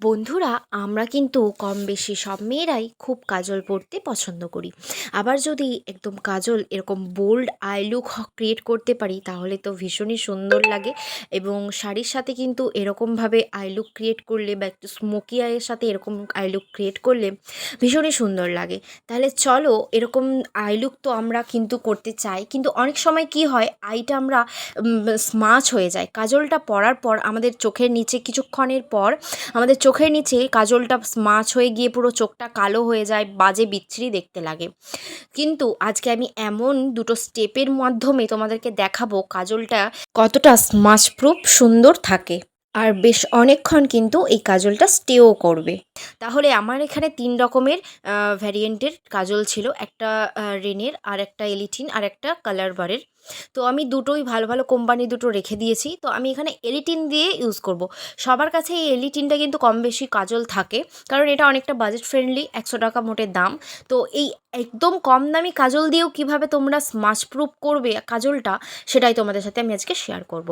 বন্ধুরা, আমরা কিন্তু কম বেশি সব মেয়েরাই খুব কাজল পরতে পছন্দ করি। আবার যদি একদম কাজল, এরকম বোল্ড আই লুক ক্রিয়েট করতে পারি, তাহলে তো ভীষণই সুন্দর লাগে। এবং শাড়ির সাথে কিন্তু এরকমভাবে আই লুক ক্রিয়েট করলে বা একটু স্মোকি আইয়ের সাথে এরকম আই লুক ক্রিয়েট করলে ভীষণই সুন্দর লাগে। তাহলে চলো, এরকম আই লুক তো আমরা কিন্তু করতে চাই। কিন্তু অনেক সময় কি হয় আইটা আমরা স্মাচ হয়ে যায়। কাজলটা পরার পর আমাদের চোখের নিচে কিছুক্ষণের পর আমাদের চোখের নিচে কাজলটা স্মাচ হয়ে গিয়ে পুরো চোখটা কালো হয়ে যায়, বাজে বিচ্ছিরি দেখতে লাগে। কিন্তু আজকে আমি এমন দুটো স্টেপের মাধ্যমে তোমাদেরকে দেখাবো কাজলটা কতটা স্মাচ প্রুফ সুন্দর থাকে। আর বেশ অনেকক্ষণ কিন্তু এই কাজলটা স্টেও করবে। তাহলে আমার এখানে তিন রকমের ভ্যারিয়েন্টের কাজল ছিল। একটা রেনের, আর একটা এলিটিন আর একটা কালার বারের তো আমি দুটোই ভালো ভালো কোম্পানি দুটো রেখে দিয়েছি। তো আমি এখানে এলিটিন দিয়ে ইউজ করব। সবার কাছে এই এলিটিনটা কিন্তু কম বেশি কাজল থাকে, কারণ এটা অনেকটা বাজেট ফ্রেন্ডলি একশো টাকা মোটে দাম। তো এই একদম কম দামি কাজল দিয়েও কীভাবে তোমরা স্মাচ প্রুফ করবে কাজলটা, সেটাই তোমাদের সাথে আমি আজকে শেয়ার করব।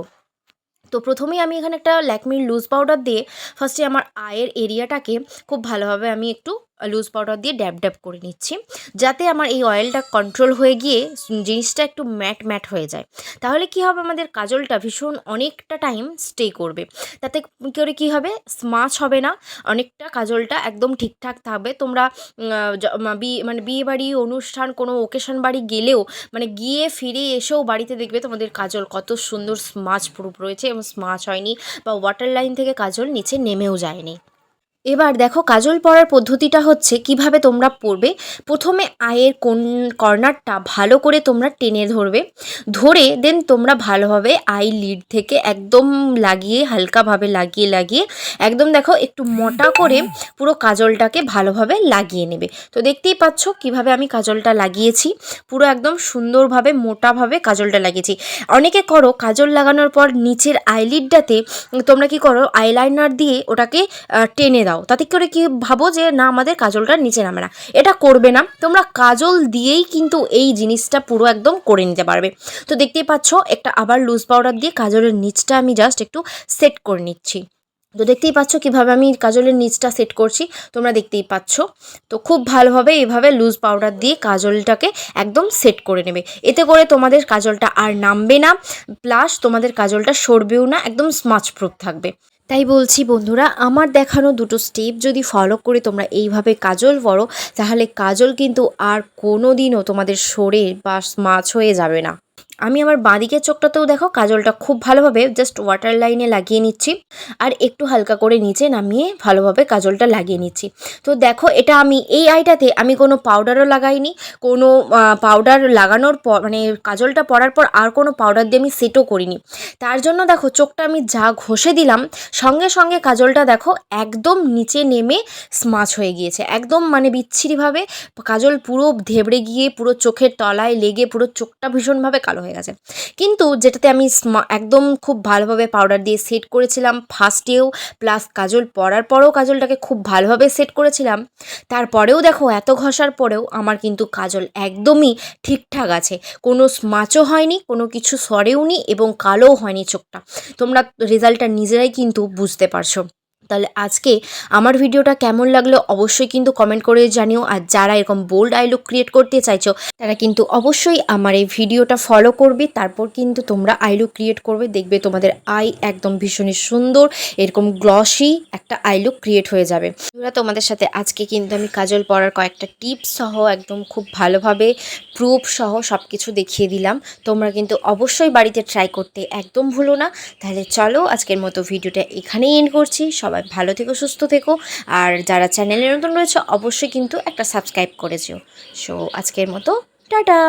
তো প্রথমেই আমি এখানে একটা ল্যাকমির লুজ পাউডার দিয়ে ফার্স্টে আমার আয়ের এরিয়াটাকে খুব ভালোভাবে আমি একটু লুজ পাউডার দিয়ে ড্যাব ড্যাব করে নিচ্ছি, যাতে আমার এই অয়েলটা কন্ট্রোল হয়ে গিয়ে জিনিসটা একটু ম্যাট ম্যাট হয়ে যায়। তাহলে কি হবে আমাদের কাজলটা ভীষণ অনেকটা টাইম স্টে করবে। তাতে করে কি হবে? স্মাচ হবে না। অনেকটা কাজলটা একদম ঠিকঠাক থাকবে। তোমরা মানে বিয়ে বাড়ি, অনুষ্ঠান, কোনো ওকেশন বাড়ি গেলেও মানে গিয়ে ফিরে এসেও বাড়িতে দেখবে তোমাদের কাজল কত সুন্দর স্মাচ প্রুফ রয়েছে এবং স্মাচ হয়নি বা ওয়াটার লাইন থেকে কাজল নিচে নেমেও যায়নি। এবার দেখো কাজল পরার পদ্ধতিটা হচ্ছে কীভাবে তোমরা পরবে প্রথমে আয়ের কোন কর্নারটা ভালো করে তোমরা টেনে ধরবে। ধরে দেন তোমরা ভালোভাবে আই লিড থেকে একদম লাগিয়ে, হালকাভাবে লাগিয়ে লাগিয়ে একদম দেখো একটু মোটা করে পুরো কাজলটাকে ভালোভাবে লাগিয়ে নেবে। তো দেখতেই পাচ্ছ কীভাবে আমি কাজলটা লাগিয়েছি। পুরো একদম সুন্দরভাবে, মোটাভাবে কাজলটা লাগিয়েছি। অনেকে করো কাজল লাগানোর পর নিচের আইলিডটাতে তোমরা কি করো, আইলাইনার দিয়ে ওটাকে টেনে দাও। তাতে করে কি ভাবো যে, না, আমাদের কাজলটা নিচে নামে না। এটা করবে না। তোমরা কাজল দিয়েই কিন্তু এই জিনিসটা পুরো একদম করে নিতে পারবে। তো দেখতেই পাচ্ছ, একটা আবার লুজ পাউডার দিয়ে কাজলের নিচটা আমি জাস্ট একটু সেট করে নিচ্ছি। তো দেখতেই পাচ্ছ কীভাবে আমি কাজলের নিচটা সেট করছি। তোমরা দেখতেই পাচ্ছ। তো খুব ভালোভাবে এইভাবে লুজ পাউডার দিয়ে কাজলটাকে একদম সেট করে নেবে। এতে করে তোমাদের কাজলটা আর নামবে না। প্লাস তোমাদের কাজলটা সরবেও না। একদম স্মাচ প্রুফ থাকবে। তাই বলছি বন্ধুরা, আমার দেখানো দুটো স্টেপ যদি ফলো করে তোমরা এইভাবে কাজল পরো তাহলে কাজল কিন্তু আর কোনো দিনও তোমাদের শরীর বা স্মাচ হয়ে যাবে না। আমি আমার বাঁদিকের চোখটাতেও দেখো কাজলটা খুব ভালোভাবে জাস্ট ওয়াটার লাইনে লাগিয়ে নিচ্ছি। আর একটু হালকা করে নিচে নামিয়ে ভালোভাবে কাজলটা লাগিয়ে নিচ্ছি। তো দেখো এটা আমি এই আইটাতে আমি কোনো পাউডারও লাগাইনি। কোনো পাউডার লাগানোর পর মানে কাজলটা পরার পর আর কোনো পাউডার দিয়ে আমি সেটও করিনি। তার জন্য দেখো চোখটা আমি যা ঘষে দিলাম, সঙ্গে সঙ্গে কাজলটা দেখো একদম নিচে নেমে স্মাচ হয়ে গিয়েছে। একদম মানে বিচ্ছিরিভাবে কাজল পুরো ধেবড়ে গিয়ে পুরো চোখের তলায় লেগে পুরো চোখটা ভীষণভাবে কালো হয়ে গেছে। কিন্তু যেটাতে আমি একদম খুব ভালোভাবে পাউডার দিয়ে সেট করেছিলাম ফার্স্টেও প্লাস কাজল পরার পরেও কাজলটাকে খুব ভালোভাবে সেট করেছিলাম। তারপরেও দেখো, এত ঘষার পরেও আমার কিন্তু কাজল একদমই ঠিকঠাক আছে। কোনো স্মাচও হয়নি, কোনো কিছু সরেও নি এবং কালোও হয়নি চোখটা। তোমরা রেজাল্টটা নিজেরাই কিন্তু বুঝতে পারছ। তাহলে আজকে আমার ভিডিওটা কেমন লাগল অবশ্যই কিন্তু কমেন্ট করে জানিও। আর যারা এরকম বোল্ড আই লুক ক্রিয়েট করতে চাইছো, তারা কিন্তু অবশ্যই আমার এই ভিডিওটা ফলো করবে। তারপর কিন্তু তোমরা আই লুক ক্রিয়েট করবে। দেখবে তোমাদের আই একদম ভীষণই সুন্দর, এরকম গ্লসি একটা আই লুক ক্রিয়েট হয়ে যাবে। বন্ধুরা, তোমাদের সাথে আজকে কিন্তু আমি কাজল পরার কয়েকটা টিপস সহ একদম খুব ভালোভাবে প্রুফ সহ সব কিছু দেখিয়ে দিলাম। তোমরা কিন্তু অবশ্যই বাড়িতে ট্রাই করতে একদম ভুলো না। তাহলে চলো আজকের মতো ভিডিওটা এখানেই এন্ড করছি। সবাই ভালো থেকো সুস্থ থেকো। আর যারা চ্যানেলে নতুন রয়েছে অবশ্যই কিন্তু একটা সাবস্ক্রাইব করেছ সো আজকের মতো টাটা!